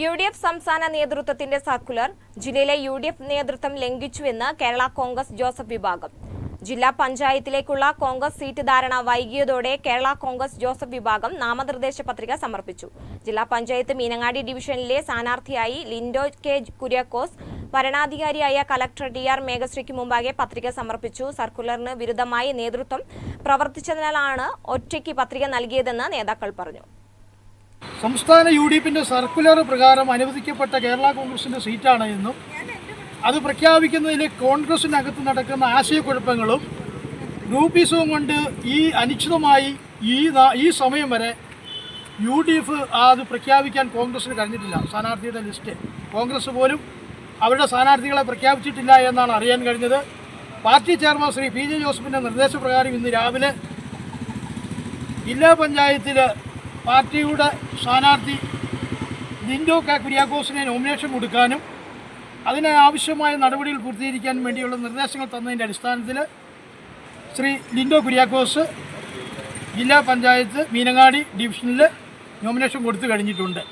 U D F സംസ്ഥാന നേതൃത്വത്തിന്റെ circular ജില്ലയിലെ യു ഡി എഫ് നേതൃത്വം ലംഘിച്ചുവെന്ന് കേരള കോൺഗ്രസ് ജോസഫ് വിഭാഗം. ജില്ലാ പഞ്ചായത്തിലേക്കുള്ള കോൺഗ്രസ് സീറ്റ് ധാരണ വൈകിയതോടെ കേരള കോൺഗ്രസ് ജോസഫ് വിഭാഗം നാമനിർദ്ദേശ പത്രിക സമർപ്പിച്ചു. ജില്ലാ പഞ്ചായത്ത് മീനങ്ങാടി ഡിവിഷനിലെ സ്ഥാനാർത്ഥിയായി ലിൻഡോ കെ കുര്യാക്കോസ് ഭരണാധികാരിയായ കലക്ടർ ടി ആർ മേഘശ്രീക്ക് മുമ്പാകെ പത്രിക സമർപ്പിച്ചു. സർക്കുലറിന് വിരുദ്ധമായി നേതൃത്വം പ്രവർത്തിച്ചതിനാലാണ് ഒറ്റയ്ക്ക് പത്രിക നൽകിയതെന്ന് നേതാക്കൾ പറഞ്ഞു. സംസ്ഥാന യു ഡി എഫിന്റെ സർക്കുലർ പ്രകാരം അനുവദിക്കപ്പെട്ട കേരള കോൺഗ്രസിന്റെ സീറ്റാണ് എന്നും അത് പ്രഖ്യാപിക്കുന്നതിൽ കോൺഗ്രസിനകത്ത് നടക്കുന്ന ആശയക്കുഴപ്പങ്ങളും ഗ്രൂപ്പീസവും കൊണ്ട് ഈ അനിശ്ചിതമായി ഈ ഈ സമയം വരെ യു ഡി എഫ് അത് പ്രഖ്യാപിക്കാൻ കോൺഗ്രസിന് കഴിഞ്ഞിട്ടില്ല. സ്ഥാനാർത്ഥിയുടെ ലിസ്റ്റ്. കോൺഗ്രസ് പോലും അവരുടെ സ്ഥാനാർത്ഥികളെ പ്രഖ്യാപിച്ചിട്ടില്ല എന്നാണ് അറിയാൻ കഴിഞ്ഞത്. Party chairman Shri P J ജോസഫിന്റെ നിർദ്ദേശപ്രകാരം ഇന്ന് രാവിലെ ജില്ലാ പഞ്ചായത്തിൽ പാർട്ടിയുടെ സ്ഥാനാർത്ഥി ലിൻഡോ കെ നോമിനേഷൻ കൊടുക്കാനും അതിന് ആവശ്യമായ നടപടികൾ പൂർത്തീകരിക്കാൻ വേണ്ടിയുള്ള നിർദ്ദേശങ്ങൾ തന്നതിന്റെ അടിസ്ഥാനത്തിൽ ശ്രീ ലിൻഡോ കുര്യാക്കോസ് ജില്ലാ പഞ്ചായത്ത് മീനങ്ങാടി ഡിവിഷനിൽ നോമിനേഷൻ കൊടുത്തു കഴിഞ്ഞിട്ടുണ്ട്.